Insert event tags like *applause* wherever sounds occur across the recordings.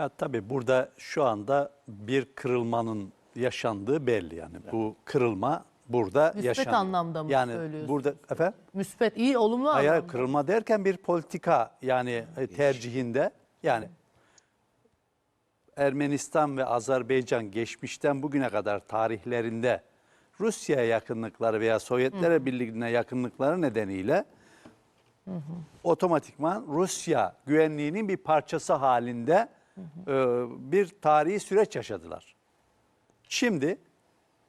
Ya tabii burada şu anda bir kırılmanın yaşandığı belli yani. Bu kırılma burada Müspet yaşanıyor. anlamda mı yani söylüyorsunuz? burada efendim Müspet, iyi, olumlu hayır anlamda. kırılma derken bir politika yani e, tercihinde yani Ermenistan ve Azerbaycan geçmişten bugüne kadar tarihlerinde Rusya'ya yakınlıkları veya Sovyetler Birliği'ne yakınlıkları nedeniyle otomatikman Rusya güvenliğinin bir parçası halinde e, bir tarihi süreç yaşadılar. Şimdi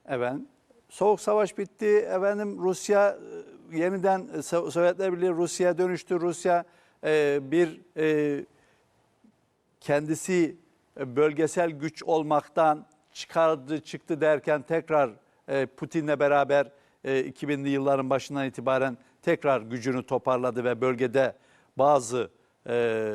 efendim Soğuk Savaş bitti. Efendim Rusya e, yeniden e, So- Sovyetler Birliği Rusya'ya dönüştü. Rusya e, bir e, kendisi e, bölgesel güç olmaktan çıkardı çıktı derken tekrar e, Putin'le beraber e, 2000'li yılların başından itibaren tekrar gücünü toparladı ve bölgede bazı e,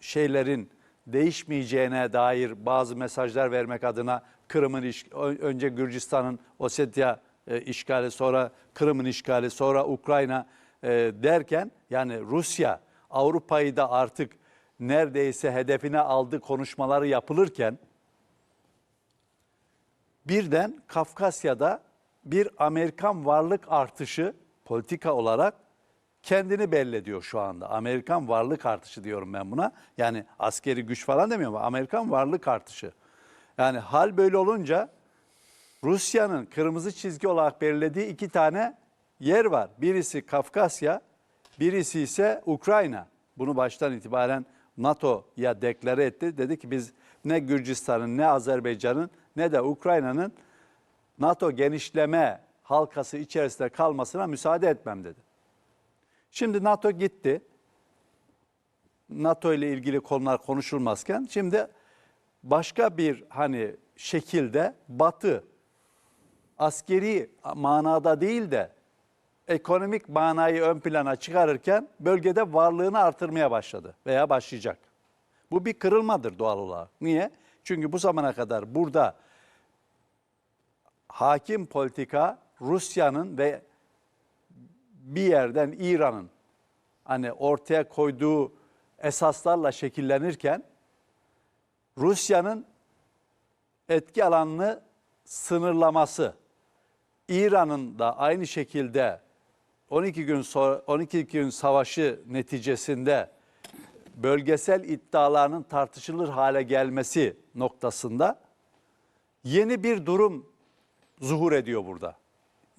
şeylerin değişmeyeceğine dair bazı mesajlar vermek adına Kırım'ın önce Gürcistan'ın Ossetya e, işgali sonra Kırım'ın işgali sonra Ukrayna e, derken yani Rusya Avrupa'yı da artık neredeyse hedefine aldı konuşmaları yapılırken birden Kafkasya'da bir Amerikan varlık artışı politika olarak kendini belli ediyor şu anda. Amerikan varlık artışı diyorum ben buna. Yani askeri güç falan demiyorum. Amerikan varlık artışı. Yani hal böyle olunca Rusya'nın kırmızı çizgi olarak belirlediği iki tane yer var. Birisi Kafkasya, birisi ise Ukrayna. Bunu baştan itibaren NATO'ya deklare etti. Dedi ki biz ne Gürcistan'ın ne Azerbaycan'ın ne de Ukrayna'nın NATO genişleme halkası içerisinde kalmasına müsaade etmem dedi. Şimdi NATO gitti. NATO ile ilgili konular konuşulmazken şimdi başka bir hani şekilde Batı askeri manada değil de ekonomik manayı ön plana çıkarırken bölgede varlığını artırmaya başladı veya başlayacak. Bu bir kırılmadır doğal olarak. Niye? Çünkü bu zamana kadar burada hakim politika Rusya'nın ve bir yerden İran'ın hani ortaya koyduğu esaslarla şekillenirken Rusya'nın etki alanını sınırlaması, İran'ın da aynı şekilde 12 gün sonra 12 gün savaşı neticesinde bölgesel iddialarının tartışılır hale gelmesi noktasında yeni bir durum zuhur ediyor burada.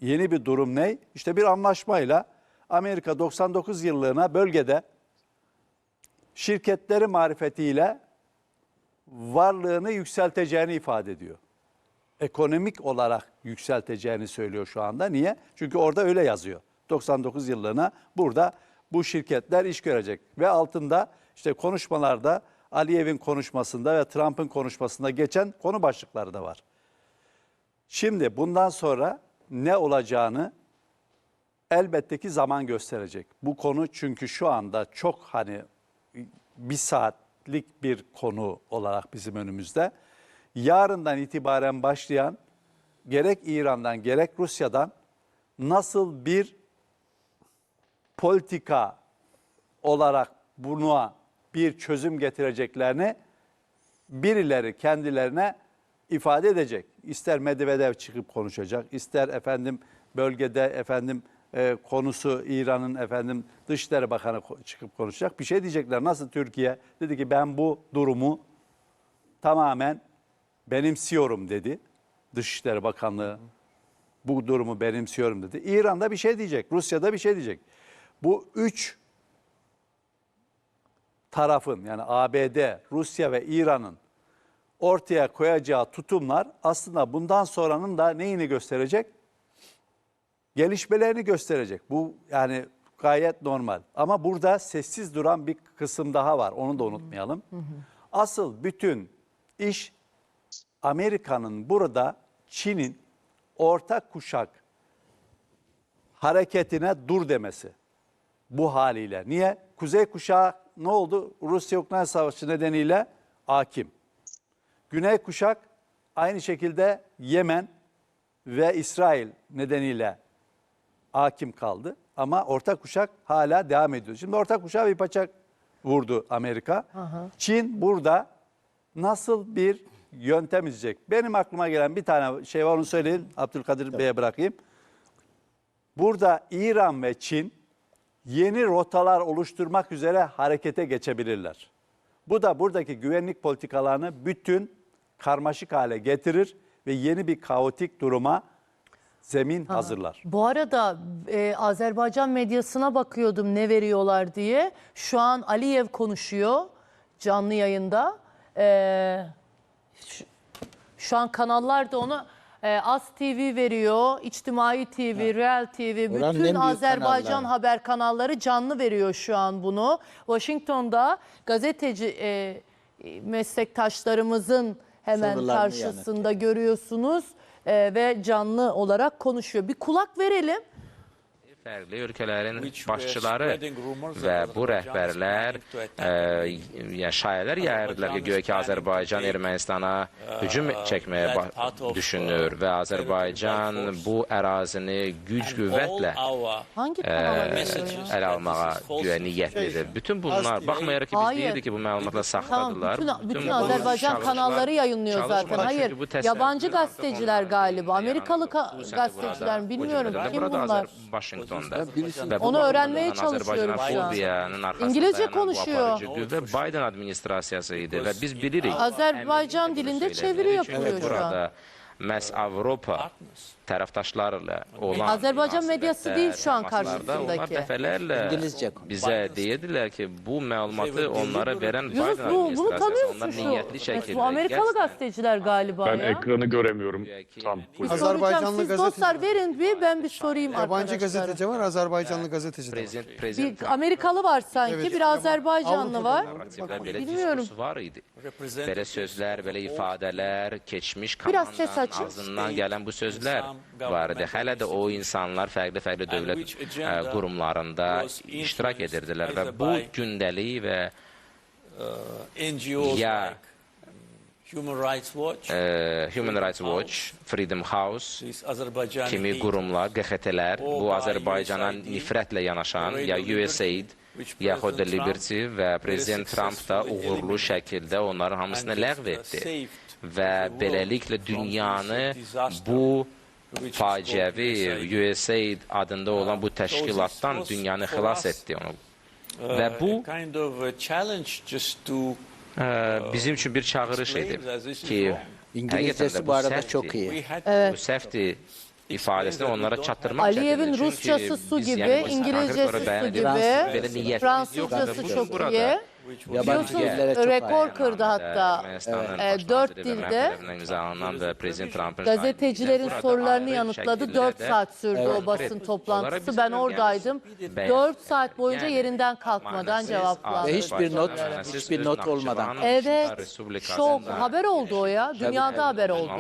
Yeni bir durum ne? İşte bir anlaşmayla Amerika 99 yıllığına bölgede şirketleri marifetiyle varlığını yükselteceğini ifade ediyor. Ekonomik olarak yükselteceğini söylüyor şu anda. Niye? Çünkü orada öyle yazıyor. 99 yıllığına burada bu şirketler iş görecek. Ve altında işte konuşmalarda Aliyev'in konuşmasında ve Trump'ın konuşmasında geçen konu başlıkları da var. Şimdi bundan sonra ne olacağını elbette ki zaman gösterecek. Bu konu çünkü şu anda çok hani bir saatlik bir konu olarak bizim önümüzde. Yarından itibaren başlayan gerek İran'dan gerek Rusya'dan nasıl bir politika olarak buna bir çözüm getireceklerini birileri kendilerine ifade edecek. İster Medvedev çıkıp konuşacak, ister efendim bölgede efendim e, konusu İran'ın efendim Dışişleri Bakanı çıkıp konuşacak. Bir şey diyecekler. Nasıl Türkiye dedi ki ben bu durumu tamamen benimsiyorum dedi. Dışişleri Bakanlığı bu durumu benimsiyorum dedi. İran'da bir şey diyecek, Rusya'da bir şey diyecek. Bu üç tarafın yani ABD, Rusya ve İran'ın ortaya koyacağı tutumlar aslında bundan sonranın da neyini gösterecek? Gelişmelerini gösterecek. Bu yani gayet normal. Ama burada sessiz duran bir kısım daha var. Onu da unutmayalım. Asıl bütün iş Amerika'nın burada Çin'in orta kuşak hareketine dur demesi bu haliyle. Niye? Kuzey kuşağı ne oldu? Rusya-Ukrayna savaşı nedeniyle hakim. Güney kuşak aynı şekilde Yemen ve İsrail nedeniyle hakim kaldı. Ama orta kuşak hala devam ediyor. Şimdi orta kuşağı bir paçak vurdu Amerika. Çin burada nasıl bir yöntem izleyecek? Benim aklıma gelen bir tane şey var onu söyleyeyim. Abdülkadir Bey'e bırakayım. Burada İran ve Çin yeni rotalar oluşturmak üzere harekete geçebilirler. Bu da buradaki güvenlik politikalarını bütün karmaşık hale getirir ve yeni bir kaotik duruma zemin hazırlar. Bu arada e, Azerbaycan medyasına bakıyordum ne veriyorlar diye. Şu an Aliyev konuşuyor canlı yayında. E, şu, şu an kanallar da onu e, As TV veriyor, İçtimai TV, Real TV, Oranın en bütün büyük Azerbaycan kanalları. haber kanalları canlı veriyor şu an bunu. Washington'da gazeteci e, meslektaşlarımızın hemen karşısında görüyorsunuz e, ve canlı olarak konuşuyor. Bir kulak verelim. Fərqli ölkələrin başçıları və bu rəhbərlər yəni şayələr yayırdılar ki, güya ki Azərbaycan Ermənistana hücum çəkməyə of, düşünür uh, və Azərbaycan bu ərazini güc qüvvətlə All our Hangi ə, kanala veriyor messages ya? ələ almağa güya niyyətlidir. Bütün bunlar, baxmayaraq ki, biz deyirdik ki, bu məlumatları Tamam, saxladılar. bütün, bütün Azerbaycan çalışmalar- kanalları yayınlıyor zaten. Hayır, yabancı gazeteciler galiba. Amerikalı gazeteciler, bilmiyorum kim burada bunlar. Azər- Washington'da. Bu Onu öğrenmeye çalışıyorum şu an. İngilizce dayanan bu konuşuyor. aparıcı qüvvə Biden administrasiyası idi və biz bilirik. Dilində söylədirik. çeviri yapılıyor şu an. Burada məhz Avropa tərəfdaşlarla olan Azərbaycan medyası münasibətlər, değil şu an təmaslarda Onlar dəfələrlə bizə deyirdilər ki, bu məlumatı onlara verən Yunus Biden bu, bunu tanıyor administrasiyası onlar musun niyyətli şu? şəkildə Bu Amerikalı gazeteciler galiba Ben ya. ekranı göremiyorum. Tam. Azerbaycanlı Siz gazeteci dostlar verin bir ben bir sorayım Yabancı arkadaşlara. gazeteci var, Azerbaycanlı gazeteci de var. prezident Bir Amerikalı var sanki, Evet, bir Azerbaycanlı var. Bilmiyorum. var idi. represent Belə sözlər, belə ifadələr, keçmiş Biraz ses Peyğəmbərin ağzından gələn bu sözlər var idi. Hələ də o insanlar fərqli-fərqli dövlət e, qurumlarında iştirak edirdilər və bu gündəlik və ya Human Rights Watch, e, Freedom House kimi qurumlar, QXT-lər, bu Azərbaycana nifrətlə yanaşan, ya USAID, yaxud Liberty və prezident Tramp da uğurlu şəkildə onların hamısını ləğv etdi və beləliklə dünyanı bu faciəvi USAID adında olan bu təşkilatdan dünyanı xilas etdi onu. Və bu ə, bizim üçün bir çağırış edib ki, İngilizcəsi bu arada çox iyi. Evet. Bu səhvdir. İfadəsini onlara çatdırmaq Aliyev'in Rusçası su gibi, İngilizcesi su gibi, Fransızcası çok iyi. Yabancı Biliyorsunuz dillere çok rekor kırdı hatta Ermənistanın e, baş dört dilde. Gazetecilerin sorularını yanıtladı. ayrı 4 şəkildə saat sürdü Evet. o basın Evet. toplantısı. Ben oradaydım. 4 saat boyunca yerinden kalkmadan manasız cevaplandı. Ve hiçbir not- hiçbir not olmadan. Evet. Şok. Haber oldu o ya. Dünyada haber oldu.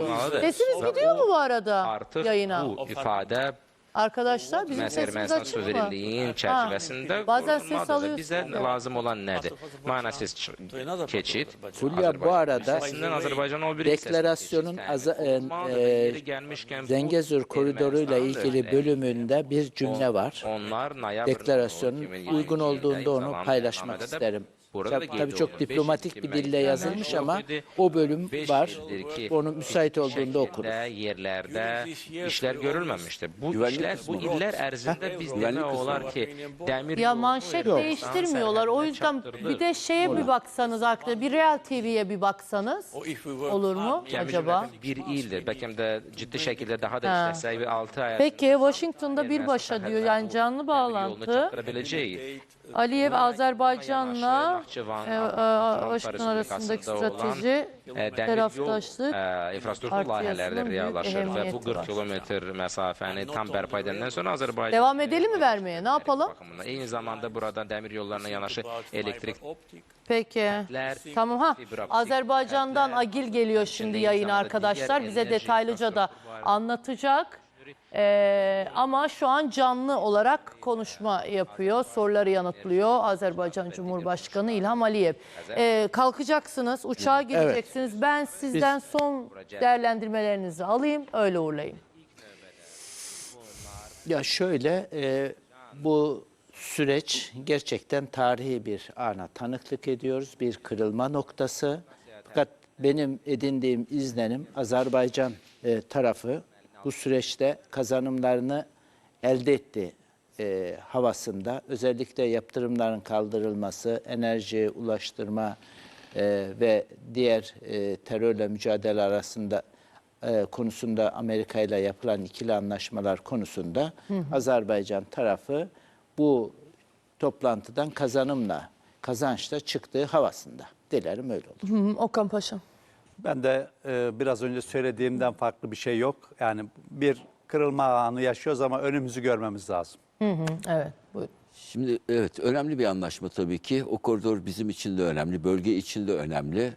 Sesiniz gidiyor mu bu arada yayına? bu ifadə Arkadaşlar bizim sesimiz Ermənistan açık mı? suverenliyin çərçivəsində Bazen ses və bizə lazım olan nədir? Mənasız keçid. Fulya bu arada Azərbaycan o bir deklarasyonun aza- e, e, Zengezur koridoruyla ilgili bölümünde bir cümle var. Onlar noyabr Deklarasyonun 2022 uygun olduğunda onu paylaşmak isterim. Burada da Tabii, çok diplomatik bir dille yazılmış ama o bölüm var. Onu müsait bu olduğunda okuruz. yerlərdə işlər görülməmişdi. Bu işlər bu illər ərzində biz demək olar ki, dəmir Ya manşet değiştirmiyorlar. O yüzden bir de şeye bir baksanız arkadaşlar. Bir Real TV'ye bir baksanız. Olur mu acaba? bir ildir, bəlkə də ciddi şəkildə daha da işləsək və 6 ay Peki Washington'da bir başa diyor yani canlı yolunu bağlantı. Aliyev Azerbaycan'la e, e, arasındaki strateji e, yol, tarafdaşlık e, infrastruktur layihələri büyük reallaşır və bu ehemmiyeti 40 var. kilometr məsafəni tam bərpa edəndən sonra Azərbaycan Devam edelim mi vermeye? Ne yapalım? baxımından eyni zamanda burada dəmir yollarına yanaşı elektrik Peki. Tamam ha. Azerbaycan'dan Agil geliyor şimdi insanlarda arkadaşlar. Bize detaylıca da anlatacak. Ee, ama şu an canlı olarak konuşma yapıyor, soruları yanıtlıyor Azerbaycan Cumhurbaşkanı İlham Aliyev. Ee, kalkacaksınız, uçağa gideceksiniz. Ben sizden son değerlendirmelerinizi alayım, öyle uğurlayayım. Ya şöyle e, bu süreç gerçekten tarihi bir ana tanıklık ediyoruz. Bir kırılma noktası. Fakat benim edindiğim izlenim Azerbaycan e, tarafı bu süreçte kazanımlarını elde etti e, havasında. Özellikle yaptırımların kaldırılması, enerji, ulaştırma e, ve diğer e, terörle mücadele arasında e, konusunda Amerika ile yapılan ikili anlaşmalar konusunda Azerbaycan tarafı bu toplantıdan kazanımla, kazançla çıktığı havasında. Dilerim öyle olur. Hı, Okan Paşam. Ben de e, biraz önce söylediğimden farklı bir şey yok. Yani bir kırılma anı yaşıyoruz ama önümüzü görmemiz lazım. Evet. Buyurun. Şimdi evet önemli bir anlaşma tabii ki. O koridor bizim için de önemli, bölge için de önemli.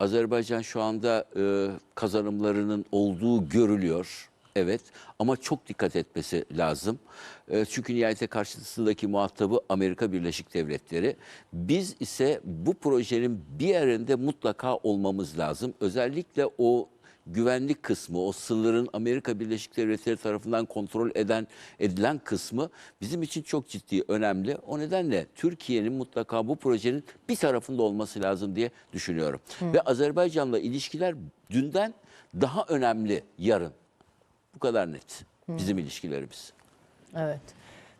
Azerbaycan şu anda e, kazanımlarının olduğu görülüyor. Evet ama çok dikkat etmesi lazım. E, çünkü nihayete karşısındaki muhatabı Amerika Birleşik Devletleri. Biz ise bu projenin bir yerinde mutlaka olmamız lazım. Özellikle o güvenlik kısmı, o sınırın Amerika Birleşik Devletleri tarafından kontrol eden edilen kısmı bizim için çok ciddi, önemli. O nedenle Türkiye'nin mutlaka bu projenin bir tarafında olması lazım diye düşünüyorum. Ve Azerbaycan'la ilişkiler dünden daha önemli yarın. Bu kadar net bizim ilişkilerimiz. Evet.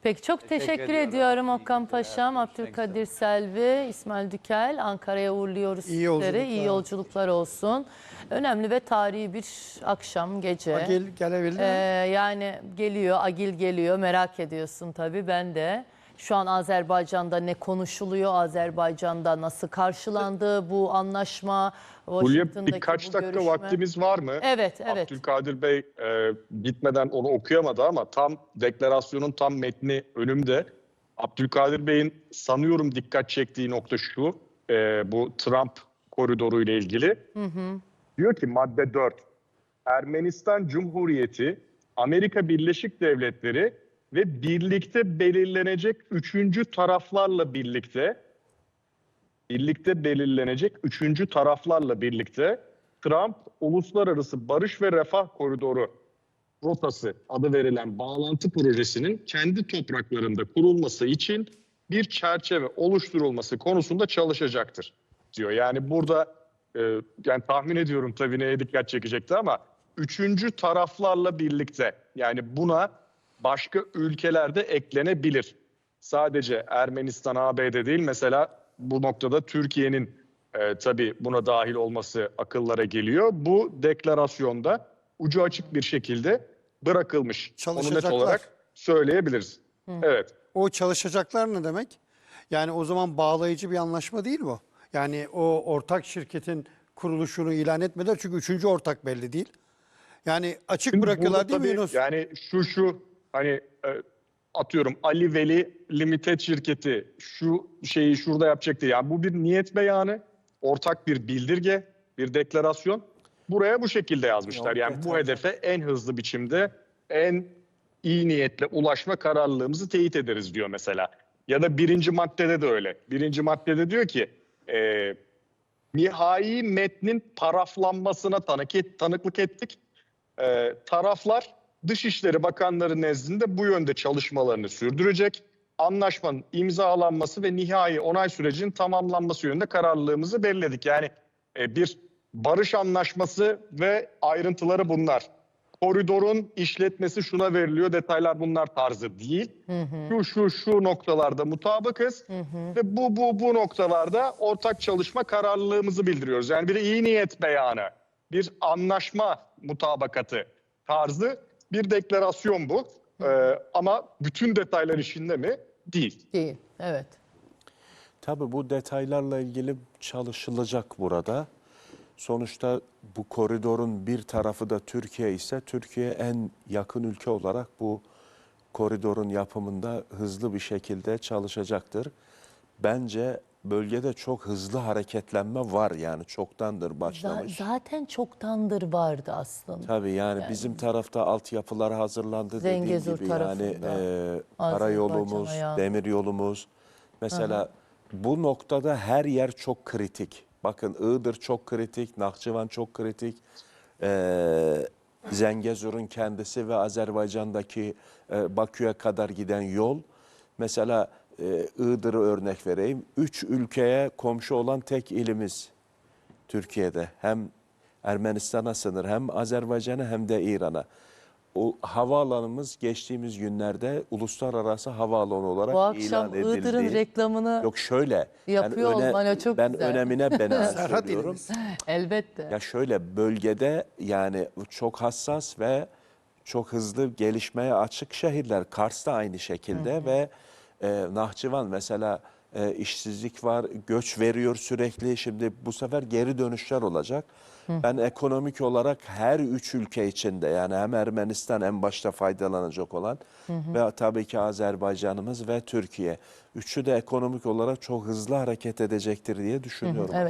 Peki çok teşekkür, ediyorum Okan Paşam, Abdülkadir Selvi, İsmail Dükel. Ankara'ya uğurluyoruz İyi sizleri. yolculuklar. İyi yolculuklar olsun. Önemli ve tarihi bir akşam, gece. Agil gelebildi mi? Ee, yani geliyor, Agil geliyor. Merak ediyorsun tabii ben de. Şu an Azerbaycan'da ne konuşuluyor? Azerbaycan'da nasıl karşılandı bu anlaşma? Hulya birkaç dakika görüşme? vaktimiz var mı? Evet, evet. Abdülkadir Bey e, gitmeden onu okuyamadı ama tam deklarasyonun tam metni önümde. Abdülkadir Bey'in sanıyorum dikkat çektiği nokta şu. e, bu Trump koridoru ile ilgili. Diyor ki madde 4. Ermenistan Cumhuriyeti, Amerika Birleşik Devletleri ve birlikte belirlenecek üçüncü taraflarla birlikte birlikte belirlenecek üçüncü taraflarla birlikte Trump Uluslararası Barış ve Refah Koridoru rotası adı verilen bağlantı projesinin kendi topraklarında kurulması için bir çerçeve oluşturulması konusunda çalışacaktır diyor. Yani burada e, yani tahmin ediyorum tabii neye dikkat çekecekti ama üçüncü taraflarla birlikte yani buna başka ülkelerde eklenebilir. Sadece Ermenistan, ABD değil mesela bu noktada Türkiye'nin e, tabii buna dahil olması akıllara geliyor. Bu deklarasyonda ucu açık bir şekilde bırakılmış. Onu net olarak söyleyebiliriz. Evet. O çalışacaklar ne demek? Yani o zaman bağlayıcı bir anlaşma değil bu. Yani o ortak şirketin kuruluşunu ilan etmeden çünkü üçüncü ortak belli değil. Yani açık Şimdi bırakıyorlar değil mi tabii Yunus? Yani şu şu hani e, atıyorum Ali Veli Limited şirketi şu şeyi şurada yapacaktı. Yani bu bir niyet beyanı, ortak bir bildirge, bir deklarasyon. Buraya bu şekilde yazmışlar. Yani bu hedefe en hızlı biçimde en iyi niyetle ulaşma kararlılığımızı teyit ederiz diyor mesela. Ya da birinci maddede de öyle. Birinci maddede diyor ki e, nihai metnin paraflanmasına tanık, tanıklık ettik. Ee, taraflar Dışişleri Bakanları nezdinde bu yönde çalışmalarını sürdürecek. Anlaşmanın imzalanması ve nihai onay sürecinin tamamlanması yönünde kararlılığımızı belirledik. Yani e, bir barış anlaşması ve ayrıntıları bunlar. Koridorun işletmesi şuna veriliyor, detaylar bunlar tarzı değil. Şu şu şu noktalarda mutabıkız ve bu bu bu noktalarda ortak çalışma kararlılığımızı bildiriyoruz. Yani bir iyi niyet beyanı, bir anlaşma mutabakatı tarzı bir deklarasyon bu. Ee, ama bütün detaylar işinde mi? Değil. Değil. Evet. Tabii bu detaylarla ilgili çalışılacak burada. Sonuçta bu koridorun bir tarafı da Türkiye ise Türkiye en yakın ülke olarak bu koridorun yapımında hızlı bir şekilde çalışacaktır. Bence bölgede çok hızlı hareketlenme var yani çoktandır Z- başlamış. zaten çoktandır vardı aslında. Tabii yani, bizim tarafta altyapılar hazırlandı dediğim Zengezur gibi yani e, karayolumuz, demir yolumuz. Mesela bu noktada her yer çok kritik. Bakın Iğdır çok kritik, Nahçıvan çok kritik. E, Zengezur'un kendisi ve Azerbaycan'daki e, Bakü'ye kadar giden yol. Mesela e, Iğdır'ı örnek vereyim. Üç ülkeye komşu olan tek ilimiz. Türkiye'de hem Ermenistan'a sınır hem Azerbaycan'a hem de İran'a. O havaalanımız geçtiğimiz günlerde uluslararası havaalanı olarak Bu ilan akşam edildi. Iğdır'ın reklamını Yok şöyle. yapıyor olman o çok ben güzel. önemine binaen *laughs* Serhat söylüyorum. elbette. Ya şöyle bölgede yani çok hassas ve çok hızlı gelişmeye açık şehirler. Kars da aynı şekilde ve e, Nahçıvan mesela e, işsizlik var, göç veriyor sürekli. Şimdi bu sefer geri dönüşler olacak. Ben ekonomik olarak her üç ülke içinde yani hem Ermenistan en başta faydalanacak olan ve tabii ki Azerbaycan'ımız ve Türkiye. Üçü de ekonomik olarak çok hızlı hareket edecektir diye düşünüyorum. Evet.